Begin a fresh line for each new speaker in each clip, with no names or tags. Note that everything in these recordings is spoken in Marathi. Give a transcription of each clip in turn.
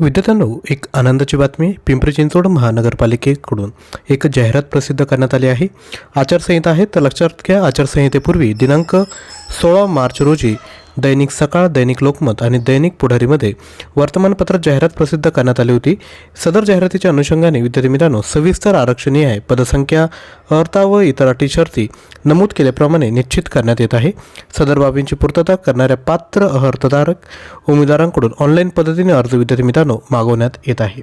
विद्यार्थ्यांनो एक आनंदाची बातमी पिंपरी चिंचवड महानगरपालिकेकडून. एक जाहिरात प्रसिद्ध करण्यात आली आहे. आचारसंहिता आहे तर लक्षात घ्या आचारसंहितेपूर्वी दिनांक सोळा मार्च रोजी दैनिक सकाळ दैनिक लोकमत आणि दैनिक पुढारीमध्ये वर्तमानपत्रात जाहिरात प्रसिद्ध करण्यात आली होती. सदर जाहिरातीच्या अनुषंगाने विद्यार्थी मित्रांनो सविस्तर आरक्षणीय आहे पदसंख्या अर्था व इतर अटी शर्ती नमूद केल्याप्रमाणे निश्चित करण्यात येत आहे. सदर बाबींची पूर्तता करणाऱ्या पात्र अर्हताधारक उमेदवारांकडून ऑनलाईन पद्धतीने अर्ज विद्यार्थी मित्रांनो मागवण्यात येत आहे.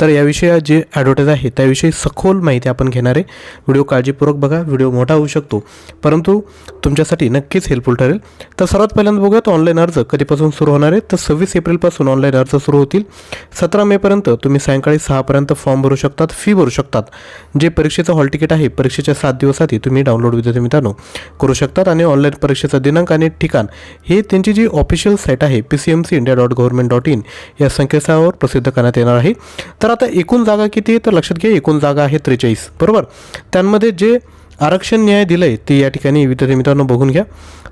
तर याविषयी जे ॲडव्हर्टाईज आहे त्याविषयी सखोल माहिती आपण घेणार आहे. व्हिडिओ काळजीपूर्वक बघा व्हिडिओ मोठा होऊ शकतो. परंतु तुमच्यासाठी नक्कीच हेल्पफुल ठरेल. तर सर्वात पहिल्यांदा बघूयात. ऑनलाईन अर्ज कधीपासून सुरू होणार आहे? तर सव्वीस एप्रिलपासून ऑनलाईन अर्ज सुरू होतील. सतरा मेपर्यंत तुम्ही सायंकाळी सहापर्यंत फॉर्म भरू शकतात फी भरू शकतात. जे परीक्षेचं हॉल तिकीट आहे परीक्षेच्या सात दिवस आधी तुम्ही डाउनलोड विद्यार्थी मित्रांनो करू शकतात आणि ऑनलाईन परीक्षेचा दिनांक आणि ठिकाण हे त्यांची जी ऑफिशियल साईट आहे P C M C India dot government dot in या संकेतस्थळावर प्रसिद्ध करण्यात येणार आहे. तर आता एकूण जागा किती आहे? तर लक्षात घ्या एकूण जागा आहे त्रेचाळीस. बरोबर? त्यांमध्ये जे आरक्षण न्याय दिलं आहे ते या ठिकाणी विद्यार्थी मित्रांनो बघून घ्या.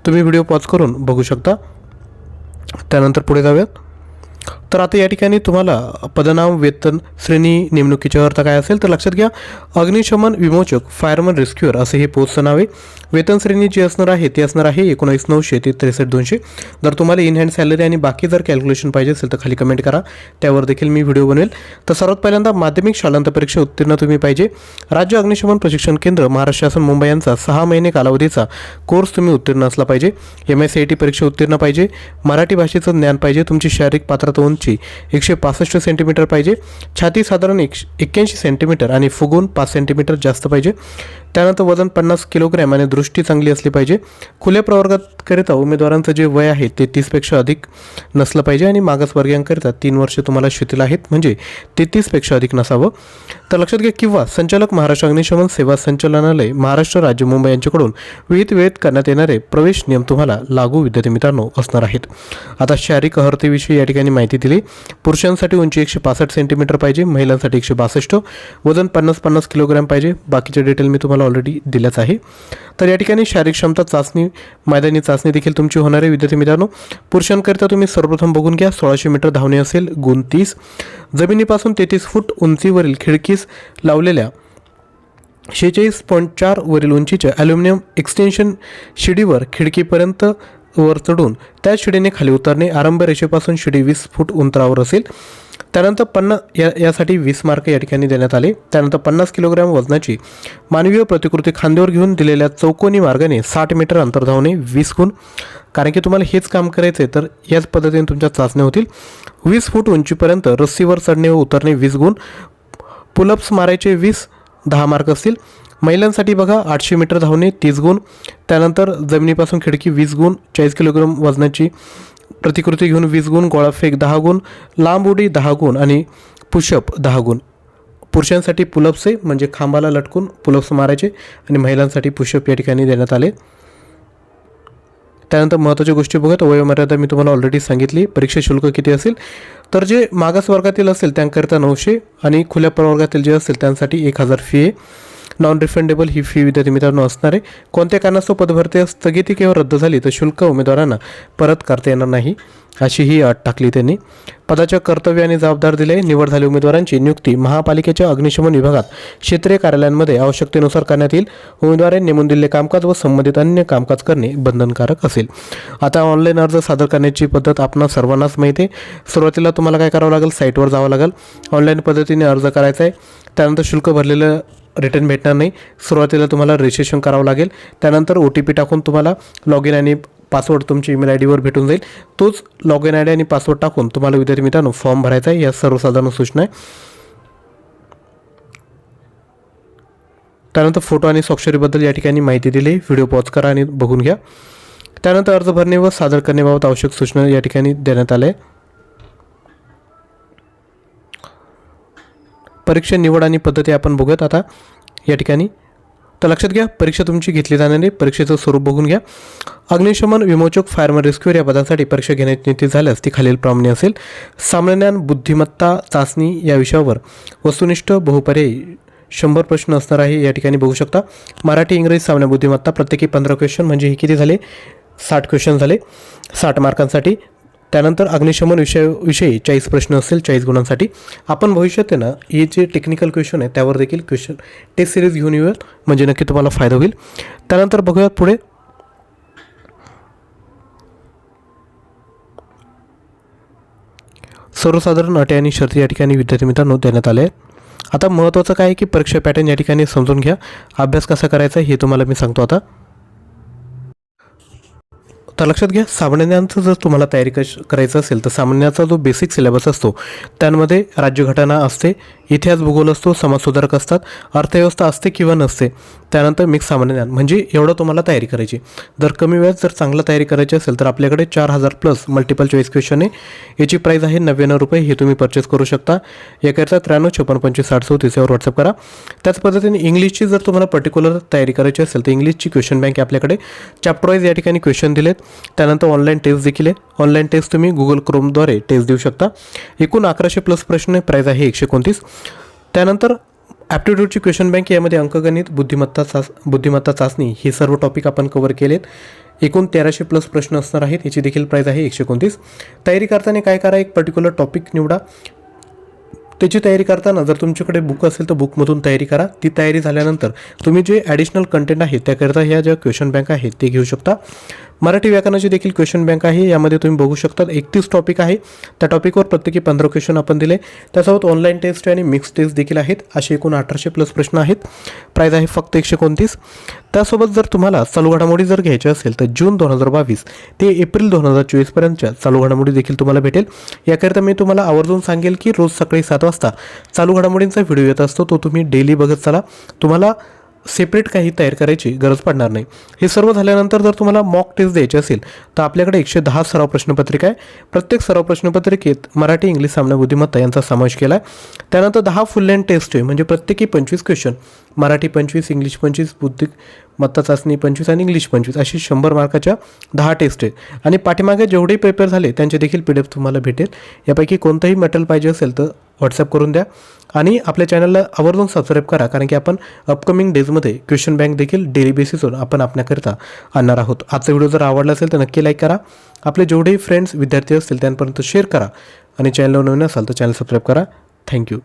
तुम्ही व्हिडिओ पॉज करून बघू शकता. त्यानंतर पुढे जाऊयात. तर आता या ठिकाणी तुम्हाला पदनाम वेतन श्रेणी नेमणुकीचा अर्थ काय असेल तर लक्षात घ्या. अग्निशमन विमोचक फायरमन रेस्क्युअर असे हे पोस्टचं नाव आहे. वेतन श्रेणी जी असणार आहे ती असणार आहे एकोणावीस नऊशे ते त्रेसष्ट दोनशे. जर तुम्हाला इन हँड सॅलरी आणि बाकी जर कॅल्क्युलेशन पाहिजे असेल तर खाली कमेंट करा. त्यावर देखील मी व्हिडिओ बनवेल. तर सर्वात पहिल्यांदा माध्यमिक शालांत परीक्षा उत्तीर्ण तुम्ही पाहिजे. राज्य अग्निशमन प्रशिक्षण केंद्र महाराष्ट्र शासन मुंबई यांचा सहा महिने कालावधीचा कोर्स तुम्ही उत्तीर्ण असला पाहिजे. M S C I T परीक्षा उत्तीर्ण पाहिजे. मराठी भाषेचं ज्ञान पाहिजे. तुमची शारीरिक पात्रता उंची एकशे पासष्ट सेंटीमीटर पाहिजे. छाती साधारण एक एक्क्याऐंशी सेंटीमीटर आणि फुगून पाच सेंटीमीटर जास्त पाहिजे. त्यानंतर वजन पन्नास किलोग्रॅम आणि दृष्टी चांगली असली पाहिजे. खुल्या प्रवर्गाकरिता उमेदवारांचं जे वय आहे ते तीसपेक्षा अधिक नसलं पाहिजे आणि मागासवर्गीयांकरिता तीन वर्ष तुम्हाला शिथिल आहेत. म्हणजे ते तीसपेक्षा अधिक नसावं. तर लक्षात घ्या किंवा संचालक महाराष्ट्र अग्निशमन सेवा संचालनालय महाराष्ट्र राज्य मुंबई यांच्याकडून विहित वेळेत करण्यात येणारे प्रवेश नियम तुम्हाला लागू विद्यार्थी मित्रांनो असणार आहेत. आता शारीरिक अहर्तेविषयी या ठिकाणी माहिती दिली पुरुषांसाठी उंची एकशे पासष्ट सेंटीमीटर पाहिजे महिलांसाठी एकशे बासष्ट. वजन पन्नास पन्नास किलोग्रॅम पाहिजे. बाकीचे डिटेल मी तुम्हाला ऑलरेडी दिल्याच आहे. तर या ठिकाणी शारीरिक क्षमता चाचणी मैदानी चाचणी देखील तुमची होणार आहे. विद्यार्थी मित्रांनो पुरुषांकरिता तुम्ही सर्वप्रथम बघून घ्या. सोळाशे मीटर धावणे असेल गुण तीस. जमिनीपासून तेहतीस फूट उंचीवरील खिडकीस लावलेल्या शेहेचाळीस पॉईंट चार वरील उंचीच्या ॲल्युमिनियम एक्सटेन्शन शिडीवर खिडकीपर्यंत वर चढून त्या शिडीने खाली उतरणे आरंभ रेषेपासून शिडी वीस फूट उंतरावर असेल. त्यानंतर पन्नास या यासाठी वीस मार्क या ठिकाणी देण्यात आले. त्यानंतर पन्नास किलोग्रॅम वजनाची मानवीय प्रतिकृती खांद्यावर घेऊन दिलेल्या चौकोनी मार्गाने साठ मीटर अंतर धावणे वीस गुण. कारण की तुम्हाला हेच काम करायचं आहे तर याच पद्धतीने तुमच्या चाचण्या होतील. वीस फूट उंचीपर्यंत रस्सीवर चढणे व उतरणे वीस गुण. पुलअप्स मारायचे वीस दहा मार्क असतील. महिलांसाठी बघा आठशे मीटर धावणे तीस गुण. त्यानंतर जमिनीपासून खिडकी वीस गुण. चाळीस किलोग्राम वजनाची प्रतिकृती घेऊन वीस गुण. गोळाफेक दहा गुण. लांब उडी दहा गुण. आणि पुशअप दहा गुण. पुरुषांसाठी पुलअप्स म्हणजे खांबाला लटकून पुलअप्स मारायचे आणि महिलांसाठी पुशअप या ठिकाणी देण्यात आले. त्यानंतर महत्त्वाच्या गोष्टी बघत वयोमर्यादा मी तुम्हाला ऑलरेडी सांगितली. परीक्षा शुल्क किती असेल? तर जे मागास वर्गातील असेल त्यांकरिता नऊशे आणि खुल्या प्रवर्गातील जे असेल त्यांसाठी एक हजार फी आहे. नॉन रिफंडेबल ही फी विद्यार्थी मित्रांनो असणार आहे. कोणत्या कारणास्तव पदभरती स्थगिती किंवा रद्द झाली तर शुल्क उमेदवारांना परत करता येणार नाही अशी ही अट टाकली त्यांनी. पदाच्या कर्तव्य आणि जबाबदार दिले निवड झाले उमेदवारांची नियुक्ती महापालिकेच्या अग्निशमन विभागात क्षेत्रीय कार्यालयांमध्ये आवश्यकतेनुसार करण्यात येईल. उमेदवारांनी नेमून दिलेले कामकाज व संबंधित अन्य कामकाज करणे बंधनकारक असेल. आता ऑनलाईन अर्ज सादर करण्याची पद्धत आपणा सर्वांनाच माहिती आहे. सुरुवातीला तुम्हाला काय करावं लागेल? साईटवर जावं लागेल. ऑनलाईन पद्धतीने अर्ज करायचा आहे. त्यानंतर शुल्क भरलेलं रिटर्न भेटणार नाही. सुरुवातीला तुम्हाला रजिस्ट्रेशन करावं लागेल. त्यानंतर ओ टी पी टाकून तुम्हाला लॉग इन आणि पासवर्ड तुमची ईमेल आय डीवर भेटून जाईल. तोच लॉग इन आय डी आणि पासवर्ड टाकून तुम्हाला विद्यार्थी मित्रांनो फॉर्म भरायचा आहे. या सर्वसाधारण सूचना आहे. त्यानंतर फोटो आणि स्वाक्षरीबद्दल या ठिकाणी माहिती दिली. व्हिडिओ पॉज करा आणि बघून घ्या. त्यानंतर अर्ज भरणे व सादर करण्याबाबत आवश्यक सूचना या ठिकाणी देण्यात आल्या आहे परीक्षा निवड आणि पद्धती आपण बघूयात आता. या ठिकाणी. तर लक्षात घ्या परीक्षा तुमची घेतली जाणार परीक्षेचं स्वरूप बघून घ्या. अग्निशमन विमोचक फायरमन रेस्क्यूअर या पदासाठी परीक्षा घेण्याची नीती झाल्यास ती खालीलप्रमाणे असेल. सामान्यज्ञान बुद्धिमत्ता चाचणी या विषयावर वस्तुनिष्ठ बहुपर्यायी शंभर प्रश्न असणार आहे या ठिकाणी बघू शकता. मराठी इंग्रजी सामान्य बुद्धिमत्ता प्रत्येकी पंधरा क्वेश्चन म्हणजे हे किती झाले? साठ क्वेश्चन झाले. साठ मार्कांसाठी त्यानंतर अग्निशमन विषय विषयी चाळीस प्रश्न असतील चाळीस गुणांसाठी. आपण भविष्यात आहे ना हे जे टेक्निकल क्वेश्चन आहे त्यावर देखील क्वेश्चन टेस्ट सिरीज घेऊन येऊयात. म्हणजे नक्की तुम्हाला फायदा होईल. त्यानंतर बघूयात पुढे. सर्वसाधारण अटी आणि शर्ती या ठिकाणी विद्यार्थी मित्रांनो देण्यात आले आहेत. आता महत्त्वाचं काय आहे की परीक्षा पॅटर्न या ठिकाणी समजून घ्या. अभ्यास कसा करायचा हे तुम्हाला मी सांगतो आता. तर लक्षात घ्या सामान्यांचं जर तुम्हाला तयारी कश करायचं असेल तर सामान्याचा जो बेसिक सिलेबस असतो त्यामध्ये राज्यघटना असते इतिहास भूगोल असतो समाजसुधारक असतात अर्थव्यवस्था असते किंवा नसते त्यानंतर मिक्स सामान्य ज्ञान. म्हणजे एवढं तुम्हाला तयारी करायची. जर कमी वेळात जर चांगला तयारी करायची असेल तर आपल्याकडे चार हजार प्लस मल्टिपल चॉईस क्वेश्चन आहे. याची प्राईस आहे नव्याण्णव रुपये हे तुम्ही परचेस करू शकता. याकरिता त्र्याण्णव छप्पन पंचवीस साठ चौतीस यावर व्हॉट्सअप करा. त्याच पद्धतीने इंग्लिशची जर तुम्हाला पर्टिक्युलर तयारी करायची असेल तर इंग्लिशची क्वेश्चन बँक आपल्याकडे. चॅप्टर वाईज या ठिकाणी क्वेश्चन दिलेत. त्यानंतर ऑनलाईन टेस्ट देखील आहे. ऑनलाईन टेस्ट तुम्ही गुगल क्रोमद्वारे टेस्ट देऊ शकता. एकूण अकराशे प्लस प्रश्न प्राईज आहे एकशे एकोणतीस. त्यानंतर ॲप्टिट्यूडची क्वेश्चन बँक यामध्ये अंकगणित बुद्धिमत्ता चाच बुद्धिमत्ता चाचणी हे सर्व टॉपिक आपण कव्हर केलेत. एकूण तेराशे प्लस प्रश्न असणार आहेत. याची देखील प्राईज आहे एकशे एकोणतीस. तयारी करताना काय करा एक पर्टिक्युलर टॉपिक निवडा. त्याची तयारी करताना जर तुमच्याकडे बुक असेल तर बुकमधून तयारी करा. ती तयारी झाल्यानंतर तुम्ही जे ॲडिशनल कंटेंट आहे त्याकरिता ह्या ज्या क्वेश्चन बँक आहेत ते घेऊ शकता. मराठी व्याकरणाची देखील क्वेश्चन बँक आहे. यामध्ये तुम्ही बघू शकता एकतीस टॉपिक आहे. त्या टॉपिकवर प्रत्येकी पंधरा क्वेश्चन आपण दिले. त्यासोबत ऑनलाईन टेस्ट आणि मिक्स टेस्ट देखील आहेत. असे एकूण अठराशे प्लस प्रश्न आहेत. प्राईज आहे फक्त एकशे एकोणतीस. त्यासोबत जर तुम्हाला चालू घडामोडी जर घ्यायच्या असेल तर जून दोन हजार बावीस ते एप्रिल दोन हजार चोवीसपर्यंतच्या चालू घडामोडी देखील तुम्हाला भेटेल. याकरिता मी तुम्हाला आवर्जून सांगेल की रोज सकाळी सात वाजता चालू घडामोडींचा व्हिडिओ येत असतो तो तुम्ही डेली बघत चला. तुम्हाला सेपरेट काही तयार करायची गरज पडणार नाही. हे सर्व झाल्यानंतर जर तुम्हाला मॉक टेस्ट द्यायची असेल तर आपल्याकडे एकशे दहा सराव प्रश्नपत्रिका आहे. प्रत्येक सराव प्रश्नपत्रिकेत मराठी इंग्लिश सामना बुद्धिमत्ता यांचा समावेश केला आहे. त्यानंतर दहा फुल लेंथ टेस्ट आहे म्हणजे प्रत्येकी पंचवीस क्वेश्चन मराठी पंचवीस इंग्लिश पंचवीस बुद्धी मत्ता चाचणी पंचवीस आणि इंग्लिश पंचवीस अशी शंभर मार्काच्या दहा टेस्ट आहेत. आणि पाठीमागे जेवढे पेपर झाले त्यांचे देखील पी डी एफ तुम्हाला भेटेल. यापैकी कोणतंही मटेरियल पाहिजे असेल तर व्हॉट्सअप करून द्या. आणि आपल्या चॅनलला आवर्जून सबस्क्राईब करा कारण की आपण अपकमिंग डेजमध्ये क्वेश्चन बँक देखील डेली बेसिसवर आपण आपल्याकरिता आणणार आहोत. आजचा व्हिडिओ जर आवडला असेल तर नक्की लाईक करा. आपले जेवढेही फ्रेंड्स विद्यार्थी असतील त्यांपर्यंत शेअर करा. आणि चॅनलवर नवीन असाल तर चॅनल सबस्क्राईब करा. थँक्यू